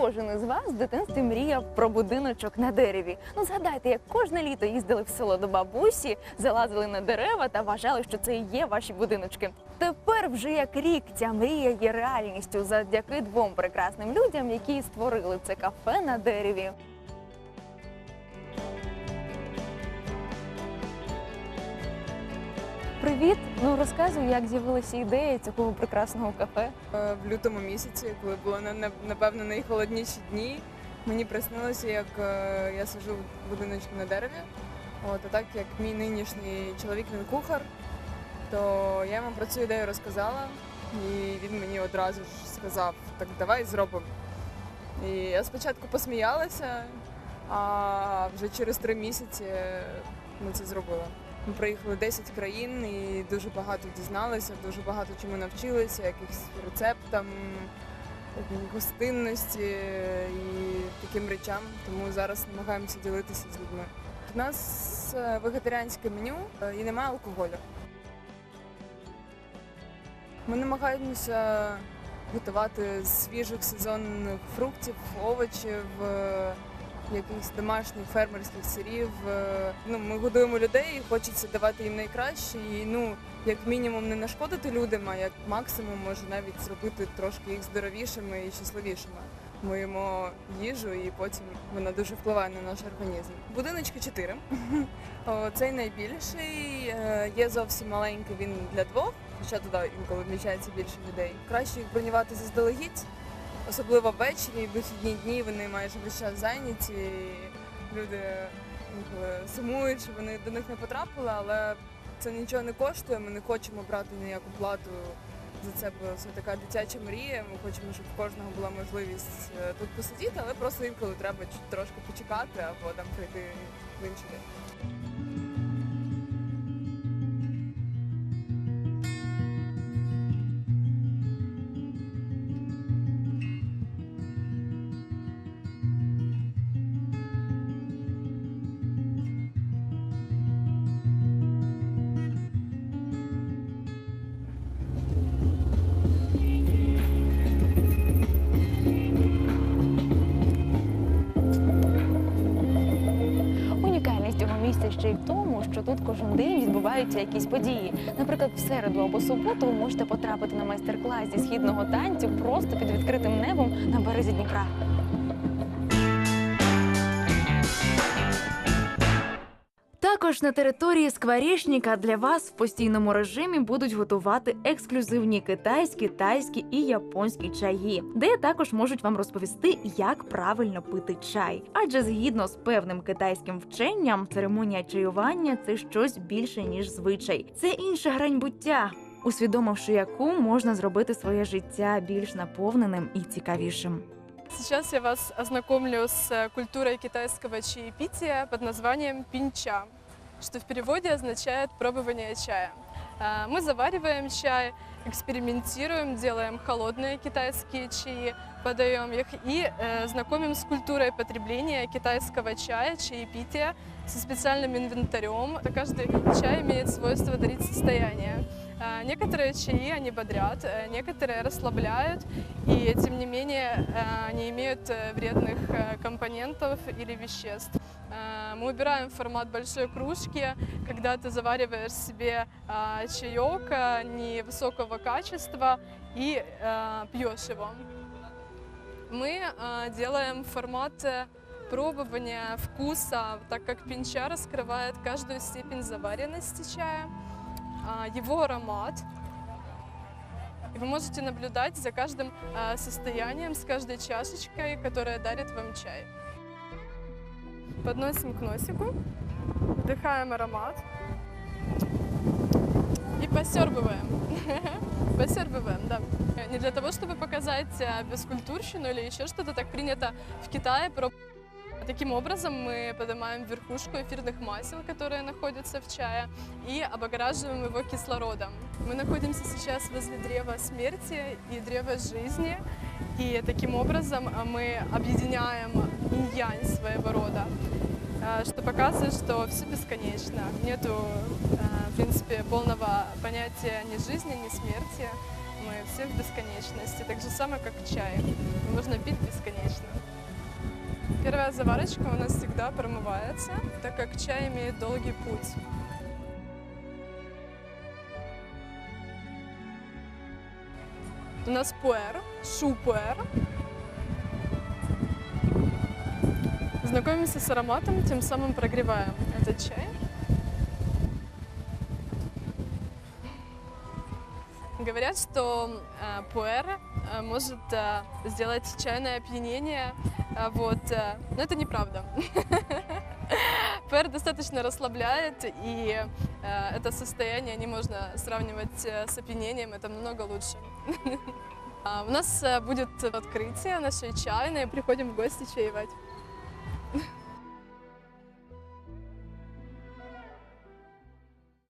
кожен із вас в дитинстві мріяв про будиночок на дереві. Ну згадайте, як кожне літо їздили в село до бабусі, залазили на дерева та вважали, що це і є ваші будиночки. Тепер вже як рік ця мрія є реальністю завдяки двом прекрасним людям, які створили це кафе на дереві. Привіт! Ну розказуй, як з'явилася ідея цього прекрасного кафе. Е, в лютому місяці, коли було на- на- напевно найхолодніші дні, мені приснилося, як е, я сижу в будиночку на дереві. От, а так як мій нинішній чоловік він кухар, то я йому про цю ідею розказала, і він мені одразу ж сказав, так давай зробимо. І я спочатку посміялася, а вже через три місяці ми це зробили. Ми проїхали 10 країн і дуже багато дізналися, дуже багато чому навчилися, якихось рецептам, гостинності і таким речам. Тому зараз намагаємося ділитися з людьми. У нас е, вегетаріанське меню е, і немає алкоголю. Ми намагаємося готувати свіжих сезонних фруктів, овочів, е, якихось домашніх фермерських сирів. Е, Ну, ми годуємо людей, і хочеться давати їм найкраще. І ну, як мінімум, не нашкодити людям, а як максимум може навіть зробити трошки їх здоровішими і щасливішими. Ми їмо їжу, і потім вона дуже впливає на наш організм. Будиночки 4. О, Цей найбільший. Е, Є зовсім маленький, він для двох, хоча туди інколи вміщається більше людей. Краще їх бронювати заздалегідь, особливо ввечері, вихідні дні вони майже весь час зайняті. і Люди інколи сумують, що вони до них не потрапили, але це нічого не коштує. Ми не хочемо брати ніяку плату за це, бо це така дитяча мрія. Ми хочемо, щоб в кожного була можливість е, тут посидіти, але просто інколи треба трошки почекати або там прийти в інший день. Ще й в тому, що тут кожен день відбуваються якісь події. Наприклад, в середу або суботу ви можете потрапити на майстер-клас зі східного танцю просто під відкритим небом на березі Дніпра. Також на території скворечника для вас в постійному режимі будуть готувати ексклюзивні китайські, тайські і японські чаї, де також можуть вам розповісти, як правильно пити чай. Адже згідно з певним китайським вченням, церемонія чаювання це щось більше ніж звичай. Це інша грань буття, усвідомивши яку можна зробити своє життя більш наповненим і цікавішим. Сейчас я вас ознакомлю с культурой китайского чаепития под названием пинча, что в переводе означает пробование чая. А, Мы завариваем чай, экспериментируем, делаем холодные китайские чаи, подаем их и э, знакомим с культурой потребления китайского чая, чаепития со специальным инвентарем. Каждый чай имеет свойство дарить состояние. А, Некоторые чаи, они бодрят, э, некоторые расслабляют, и тем не менее э, они имеют э, вредных компонентов или веществ. Э, Мы убираем формат большой кружки, когда ты завариваешь себе а, чаек а, невысокого качества и э, пьешь его. Мы делаем формат э, пробования вкуса, так как пинча раскрывает каждую степень заваренности чая, а, его аромат. И вы можете наблюдать за каждым состоянием, с каждой чашечкой, которая дарит вам чай. Подносим к носику, вдыхаем аромат и посербываем. Посербываем, да. Не для того, чтобы показать а, бескультурщину или еще что-то, так принято в Китае. Про- Таким образом мы поднимаем верхушку эфирных масел, которые находятся в чае, и облагораживаем его кислородом. Мы находимся сейчас возле древа смерти и древа жизни, и таким образом а, мы объединяем инь-янь своего рода, а, что показывает, что все бесконечно. Нету, а, в принципе, полного понятия ни жизни, ни смерти. мы все в бесконечности, так же самое, как чай. Можно пить бесконечно. Первая заварочка у нас всегда промывается, так как чай имеет долгий путь. У нас пуэр, шу-пуэр. Знакомимся с ароматом, тем самым прогреваем этот чай. Говорят, что э, пуэр может э, сделать чайное опьянение, а вот, э, но это неправда. Пуэр достаточно расслабляет, и э, это состояние не можно сравнивать э, с опьянением, это намного лучше. А, У нас э, будет открытие нашей чайной, приходим в гости чаевать.